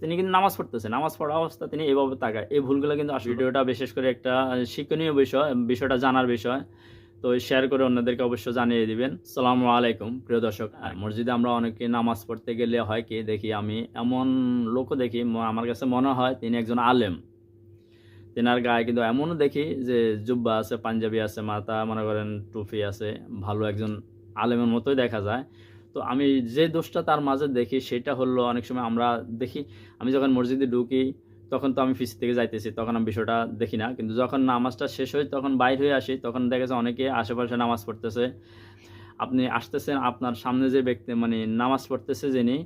তিনি কিন্তু নামাজ পড়তেছে নামাজ পড়া অবস্থা তিনি এভাবে তাকায়। এই ভুলগুলো কিন্তু ভিডিওটা বিশেষ করে একটা শিক্ষণীয় বিষয় বিষয়টা জানার বিষয়। তো শেয়ার করে অন্যদেরকে অবশ্যই জানিয়ে দিবেন। সালামু আলাইকুম, প্রিয় দর্শক। মসজিদে আমরা অনেকে নামাজ পড়তে গেলে হয় কি, দেখি আমি এমন লোকও দেখি আমার কাছে মনে হয় তিনি একজন আলেম। তেনার গায়ে কিন্তু এমনও দেখি যে জুব্বা আছে, পাঞ্জাবি আছে, মাথা মনে করেন টুপি আছে, ভালো একজন আলেমের মতোই দেখা যায়। তো আমি যে দোষটা তার মাঝে দেখি, সেটা হলো অনেক সময় আমরা দেখি, আমি যখন মসজিদে ঢুকি, তখন তো আমি ফিস থেকে যাইতেছি, তখন আমি বিষয়টা দেখি না। কিন্তু যখন নামাজটা শেষ হয় তখন বাইর হয়ে আসি, তখন দেখা অনেকে আশেপাশে নামাজ পড়তেছে। আপনি আসতেছেন আপনার সামনে যে ব্যক্তি মানে নামাজ পড়তেছে যিনি,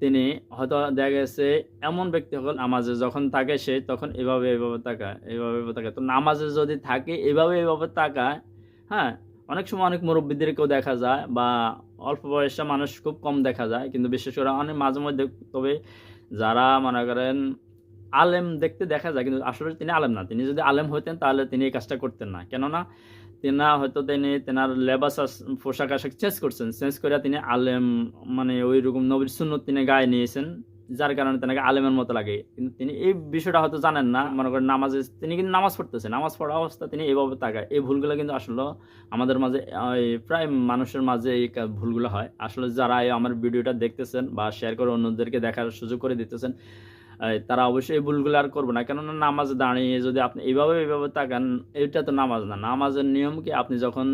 তিনি হয়তো দেখা গেছে এমন ব্যক্তি হল নামাজে, যখন থাকে সে তখন এভাবে এভাবে তাকায়, এভাবে এভাবে তাকায়। তো নামাজে যদি থাকে, এভাবে এভাবে তাকায় হ্যাঁ অনেক সময় অনেক মুরব্বীদেরকেও দেখা যায় বা অল্প বয়সে মানুষ খুব কম দেখা যায়, কিন্তু বিশেষ করে অনেক মাঝে মধ্যে তবে যারা মনে করেন আলেম দেখতে দেখা যায়, কিন্তু আসলে তিনি আলেম না। তিনি যদি আলেম হইতেন তাহলে তিনি এই কাজটা করতেন না। কেননা তেনা হয়তো তিনি তেনার লেবাস পোশাক আশাক চেঞ্জ করছেন। চেঞ্জ করে তিনি আলেম মানে ওই রকম নবীর সুন্নত তিনি গায়ে নিয়েছেন। যার কারণে তেনাকে আলেমের মতো লাগে। কিন্তু তিনি এই বিষয়টা হয়তো জানেন না। মনে করেন নামাজে তিনি কিন্তু নামাজ পড়তেছে। নামাজ পড়া অবস্থা তিনি এইভাবে তাকায়। এই ভুলগুলো কিন্তু আসলে আমাদের মাঝে প্রায় মানুষের মাঝে এই ভুলগুলো হয়। আসলে যারা আমার ভিডিওটা দেখতেছেন বা শেয়ার করে অন্যদেরকে দেখার সুযোগ করে দিতেছেন তারা অবশ্যই এই ভুলগুলো আর করবে না। কেননা নামাজ দাঁড়িয়ে যদি আপনি এইভাবে এইভাবে তাকান, এটা তো নামাজ না। নামাজের নিয়ম কি? আপনি যখন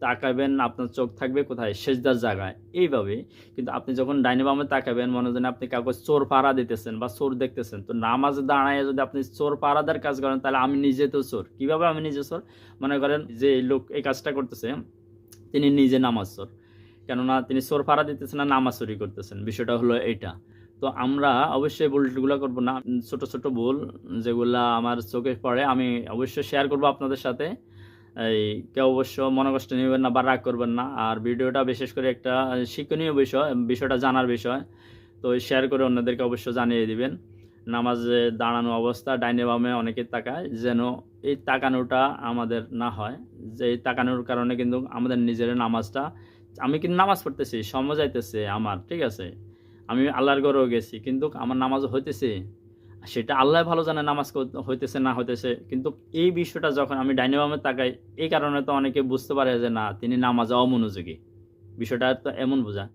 তাকাবেন আপনার চোখ থাকবে কোথায়? সেজদার জায়গায়। এইভাবে কিন্তু আপনি যখন ডাইনে বামে তাকাবেন মনে হয় আপনি কাউকে চোর পাড়া দিতেছেন বা চোর দেখতেছেন। তো নামাজে দাঁড়ায় যদি আপনি চোর পাড়াদার কাজ করেন, তাহলে আমি নিজে তো চোর। কীভাবে আমি নিজে চোর? মনে করেন যে লোক এই কাজটা করতেছে, তিনি নিজে নামাজ চোর। কেননা তিনি চোর পাড়া দিতেছেন না নামাজ চুরি করতেছেন। বিষয়টা হলো এইটা। তো আমরা অবশ্যই ভুলগুলো করব না। ছোট ছোট ভুল যেগুলা আমার চোখে পড়ে, আমি অবশ্যই শেয়ার করব আপনাদের সাথে। এই কেউ অবশ্য মনে কষ্ট নেবেন না বা রাগ করবেন না। আর ভিডিওটা বিশেষ করে একটা শিক্ষণীয় বিষয়, বিষয়টা জানার বিষয়। তো শেয়ার করে অন্যদেরকে অবশ্য জানিয়ে দিবেন। নামাজে দাঁড়ানো অবস্থা ডাইনে বামে অনেকে তাকায়, যেন এই তাকানোটা আমাদের না হয়। যে এই তাকানোর কারণে কিন্তু আমাদের নিজের নামাজটা, আমি কিন্তু নামাজ পড়তেছি, সময় যাইতেছে আমার, ঠিক আছে? আমি আল্লাহর ঘরেও গেছি, কিন্তু আমার নামাজ হইতেছে? সেটা আল্লাহ ভালো জানে নামাজ হইতেছে, না হইতেছে। কিন্তু এই বিষয়টা যখন আমি ডাইনে বামে তাকাই, এই কারণে তো অনেকে বুঝতে পারে যে না, তিনি নামাজে অমনোযোগী। বিষয়টা তো এমন বোঝা।